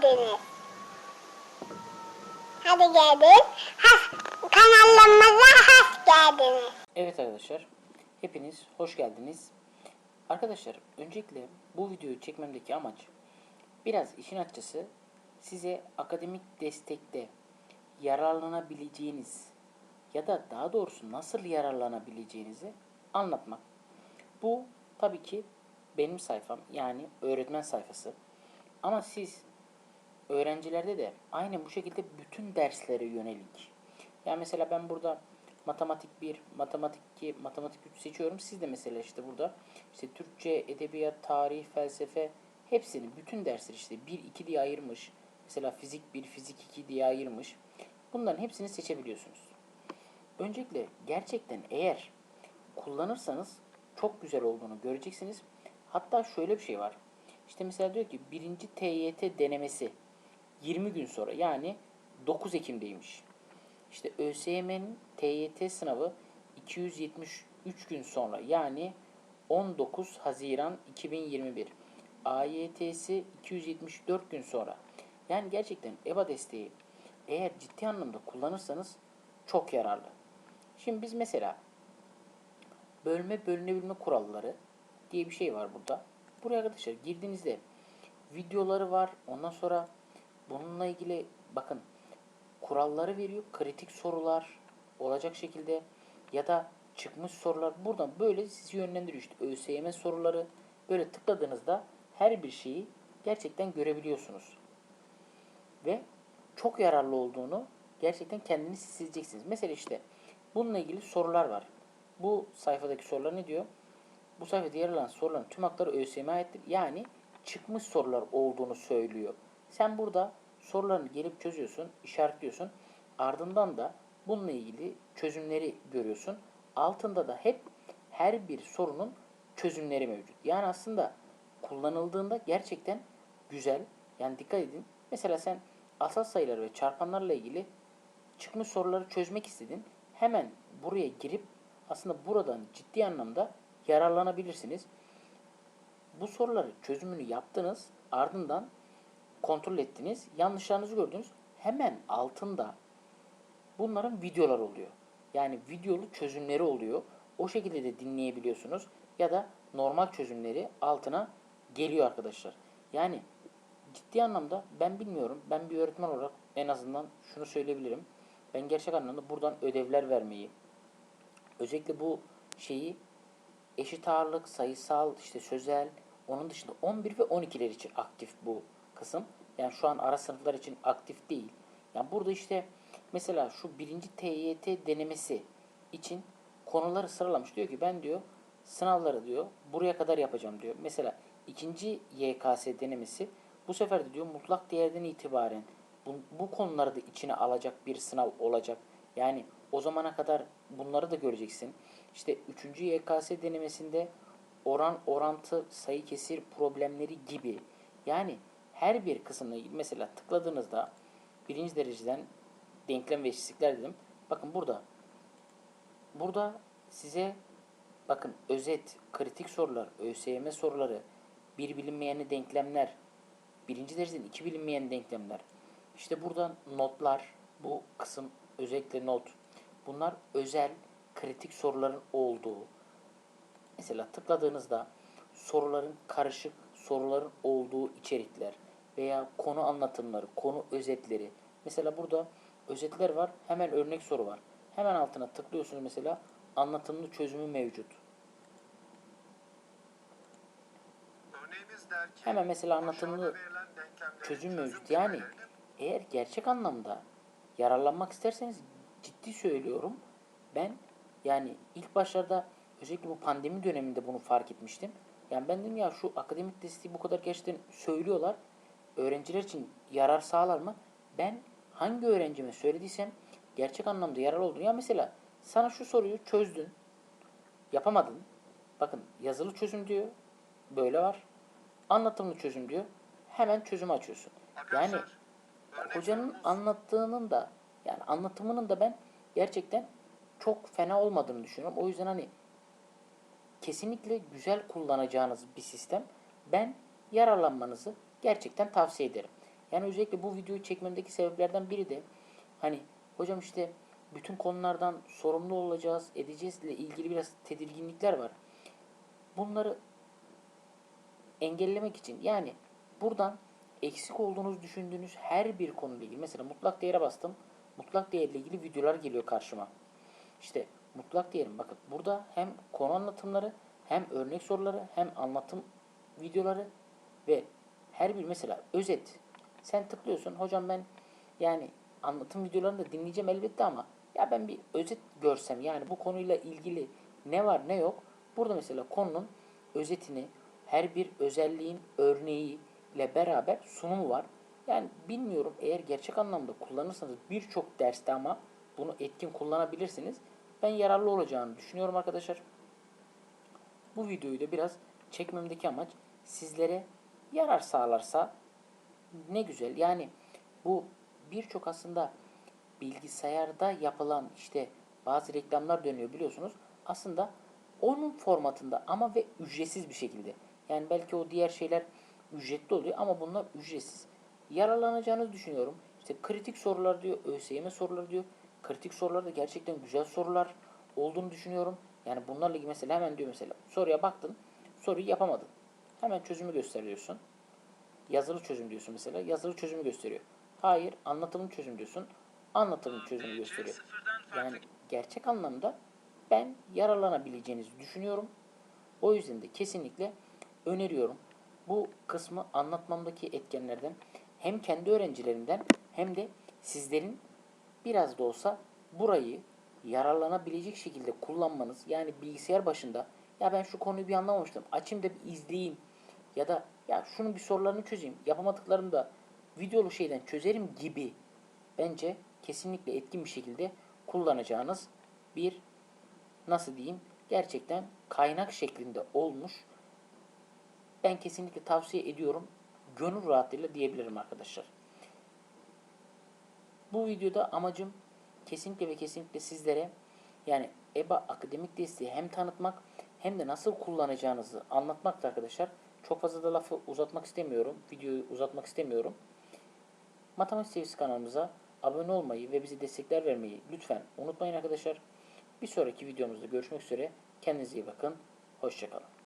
geldiniz. Hadi geldin. Has, kanalımıza hoş geldiniz. Evet arkadaşlar, hepiniz hoş geldiniz. Arkadaşlar, öncelikle bu videoyu çekmemdeki amaç biraz işin açıkçası size akademik destekte yararlanabileceğiniz ya da daha doğrusu nasıl yararlanabileceğinizi anlatmak. Bu tabii ki benim sayfam yani öğretmen sayfası. Ama siz öğrencilerde de aynı bu şekilde bütün derslere yönelik. Yani mesela ben burada matematik 1, matematik 2, matematik 3 seçiyorum. Siz de mesela işte burada işte Türkçe, edebiyat, tarih, felsefe hepsini bütün dersleri işte 1, 2 diye ayırmış. Mesela fizik 1, fizik 2 diye ayırmış. Bunların hepsini seçebiliyorsunuz. Öncelikle gerçekten eğer kullanırsanız çok güzel olduğunu göreceksiniz. Hatta şöyle bir şey var. İşte mesela diyor ki birinci TYT denemesi 20 gün sonra yani 9 Ekim'deymiş. İşte ÖSYM'nin TYT sınavı 273 gün sonra yani 19 Haziran 2021. AYT'si 274 gün sonra. Yani gerçekten EBA desteği eğer ciddi anlamda kullanırsanız çok yararlı. Şimdi biz mesela bölme bölünebilme kuralları diye bir şey var burada. Buraya arkadaşlar girdiğinizde videoları var. Ondan sonra bununla ilgili bakın kuralları veriyor. Kritik sorular olacak şekilde ya da çıkmış sorular buradan böyle sizi yönlendiriyor. İşte ÖSYM soruları böyle tıkladığınızda her bir şeyi gerçekten görebiliyorsunuz. Ve çok yararlı olduğunu gerçekten kendiniz hissedeceksiniz. Mesela işte bununla ilgili sorular var. Bu sayfadaki sorular ne diyor? Bu sayfada yer alan soruların tüm hakları ÖSYM'e aittir. Yani çıkmış sorular olduğunu söylüyor. Sen burada sorularını gelip çözüyorsun, işaretliyorsun. Ardından da bununla ilgili çözümleri görüyorsun. Altında da hep her bir sorunun çözümleri mevcut. Yani aslında kullanıldığında gerçekten güzel. Yani dikkat edin. Mesela sen asal sayılar ve çarpanlarla ilgili çıkmış soruları çözmek istedin. Hemen buraya girip aslında buradan ciddi anlamda yararlanabilirsiniz. Bu soruları çözümünü yaptınız. Ardından kontrol ettiniz. Yanlışlarınızı gördünüz. Hemen altında bunların videolar oluyor. Yani videolu çözümleri oluyor. O şekilde de dinleyebiliyorsunuz. Ya da normal çözümleri altına geliyor arkadaşlar. Yani ciddi anlamda ben bilmiyorum. Ben bir öğretmen olarak en azından şunu söyleyebilirim. Ben gerçek anlamda buradan ödevler vermeyi, özellikle bu şeyi eşit ağırlık, sayısal, işte sözel, onun dışında 11 ve 12'ler için aktif bu kısım. Yani şu an ara sınıflar için aktif değil. Yani burada işte mesela şu birinci TYT denemesi için konuları sıralamış. Diyor ki ben diyor sınavları diyor buraya kadar yapacağım diyor. Mesela ikinci YKS denemesi bu sefer de diyor mutlak değerden itibaren bu, bu konuları da içine alacak bir sınav olacak. Yani o zamana kadar bunları da göreceksin. İşte 3. YKS denemesinde oran orantı sayı kesir problemleri gibi. Yani her bir kısmına mesela tıkladığınızda birinci dereceden denklem ve eşitlikler dedim. Bakın burada burada size bakın özet, kritik sorular, ÖSYM soruları, bir bilinmeyenli denklemler, birinci dereceden iki bilinmeyen denklemler. İşte buradan notlar, bu kısım özellikle not. Bunlar özel, kritik soruların olduğu. Mesela tıkladığınızda soruların karışık soruların olduğu içerikler veya konu anlatımları, konu özetleri. Mesela burada özetler var, hemen örnek soru var. Hemen altına tıklıyorsunuz mesela anlatımlı çözümü mevcut. Ki, Hemen mesela anlatımlı çözüm mevcut. Yani eğer gerçek anlamda yararlanmak isterseniz ciddi söylüyorum. Ben yani ilk başlarda özellikle bu pandemi döneminde bunu fark etmiştim. Yani ben dedim ya şu akademik desteği bu kadar gerçekten söylüyorlar. Öğrenciler için yarar sağlar mı? Ben hangi öğrencime söylediysem gerçek anlamda yarar olduğunu. Ya mesela sana şu soruyu çözdün. Yapamadın. Bakın yazılı çözüm diyor. Böyle var. Anlatımlı çözüm diyor. Hemen çözüm açıyorsun. Yani hocanın anlattığının da yani anlatımının da ben gerçekten çok fena olmadığını düşünüyorum. O yüzden hani kesinlikle güzel kullanacağınız bir sistem. Ben yararlanmanızı gerçekten tavsiye ederim. Yani özellikle bu videoyu çekmemdeki sebeplerden biri de hani hocam işte bütün konulardan sorumlu olacağız, edeceğiz ile ilgili biraz tedirginlikler var. Bunları engellemek için yani buradan eksik olduğunuz düşündüğünüz her bir konuyla ilgili mesela mutlak değere bastım. Mutlak değerle ilgili videolar geliyor karşıma. İşte mutlak değerim bakın burada hem konu anlatımları hem örnek soruları hem anlatım videoları ve her bir mesela özet. Sen tıklıyorsun hocam ben yani anlatım videolarını da dinleyeceğim elbette ama ya ben bir özet görsem yani bu konuyla ilgili ne var ne yok. Burada mesela konunun özetini her bir özelliğin örneği ile beraber sunumu var. Yani bilmiyorum eğer gerçek anlamda kullanırsanız birçok derste ama bunu etkin kullanabilirsiniz. Ben yararlı olacağını düşünüyorum arkadaşlar. Bu videoyu da biraz çekmemdeki amaç sizlere yarar sağlarsa ne güzel. Yani bu birçok aslında bilgisayarda yapılan işte bazı reklamlar dönüyor biliyorsunuz. Aslında onun formatında ama ve ücretsiz bir şekilde. Yani belki o diğer şeyler ücretli oluyor ama bunlar ücretsiz. Yararlanacağınızı düşünüyorum. İşte kritik sorular diyor, ÖSYM soruları diyor. Kritik sorular da gerçekten güzel sorular olduğunu düşünüyorum. Yani bunlarla ilgili mesela hemen diyor mesela soruya baktın, soruyu yapamadın. Hemen çözümü gösteriyorsun. Yazılı çözüm diyorsun mesela. Yazılı çözümü gösteriyor. Hayır, anlatımlı çözüm diyorsun. Anlatımlı çözümü gösteriyor. Yani gerçek anlamda ben yararlanabileceğinizi düşünüyorum. O yüzden de kesinlikle öneriyorum. Bu kısmı anlatmamdaki etkenlerden hem kendi öğrencilerimden hem de sizlerin biraz da olsa burayı yararlanabilecek şekilde kullanmanız yani bilgisayar başında ya ben şu konuyu bir anlamamıştım açayım da bir izleyeyim ya da ya şunun bir sorularını çözeyim yapamadıklarımı da videolu şeyden çözerim gibi bence kesinlikle etkin bir şekilde kullanacağınız bir nasıl diyeyim gerçekten kaynak şeklinde olmuş. Ben kesinlikle tavsiye ediyorum. Gönül rahatlığıyla diyebilirim arkadaşlar. Bu videoda amacım kesinlikle ve kesinlikle sizlere yani EBA akademik desteği hem tanıtmak hem de nasıl kullanacağınızı anlatmaktı arkadaşlar. Çok fazla da lafı uzatmak istemiyorum. Videoyu uzatmak istemiyorum. Matematik Sevgisi kanalımıza abone olmayı ve bize destekler vermeyi lütfen unutmayın arkadaşlar. Bir sonraki videomuzda görüşmek üzere. Kendinize iyi bakın. Hoşçakalın.